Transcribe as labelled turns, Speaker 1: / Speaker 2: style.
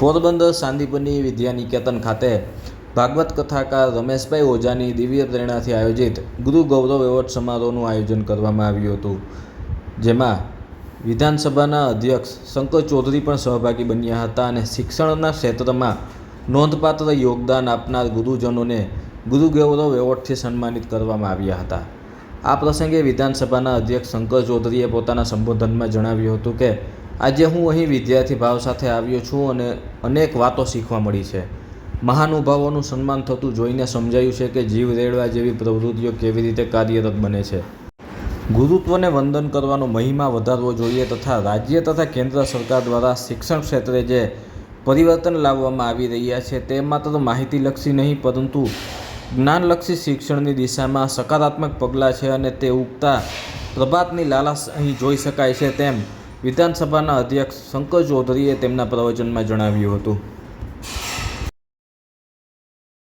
Speaker 1: પોરબંદર સાંદીપની વિદ્યાનિકેતન ખાતે ભાગવત કથાકાર રમેશભાઈ ઓઝાની દિવ્ય પ્રેરણાથી આયોજિત ગુરુ ગૌરવ એવોર્ડ સમારોહનું આયોજન કરવામાં આવ્યું હતું, જેમાં વિધાનસભાના અધ્યક્ષ શંકર ચૌધરી પણ સહભાગી બન્યા હતા અને શિક્ષણના ક્ષેત્રમાં નોંધપાત્ર યોગદાન આપનાર ગુરુજનોને ગુરુ ગૌરવ એવોર્ડથી સન્માનિત કરવામાં આવ્યા હતા. આ પ્રસંગે વિધાનસભાના અધ્યક્ષ શંકર ચૌધરીએ પોતાના સંબોધનમાં જણાવ્યું હતું કે આજે હું અહીં વિદ્યાર્થી ભાવ સાથે આવ્યો છું અને અનેક વાતો શીખવા મળી છે. મહાનુભાવોનું સન્માન થતું જોઈને સમજાયું છે કે જીવ રેડવા જેવી પ્રવૃત્તિઓ કેવી રીતે કાર્યરત બને છે. ગુરુત્વને વંદન કરવાનો મહિમા વધારવો જોઈએ તથા રાજ્ય તથા કેન્દ્ર સરકાર દ્વારા શિક્ષણ ક્ષેત્રે જે પરિવર્તન લાવવામાં આવી રહ્યા છે તે માત્ર માહિતીલક્ષી નહીં, પરંતુ જ્ઞાનલક્ષી શિક્ષણની દિશામાં સકારાત્મક પગલાં છે અને તે ઉગતા પ્રભાતની લાલાશ અહીં જોઈ શકાય છે તેમ વિધાનસભાના અધ્યક્ષ શંકર ચૌધરીએ તેમના પ્રવચનમાં જણાવ્યું હતું.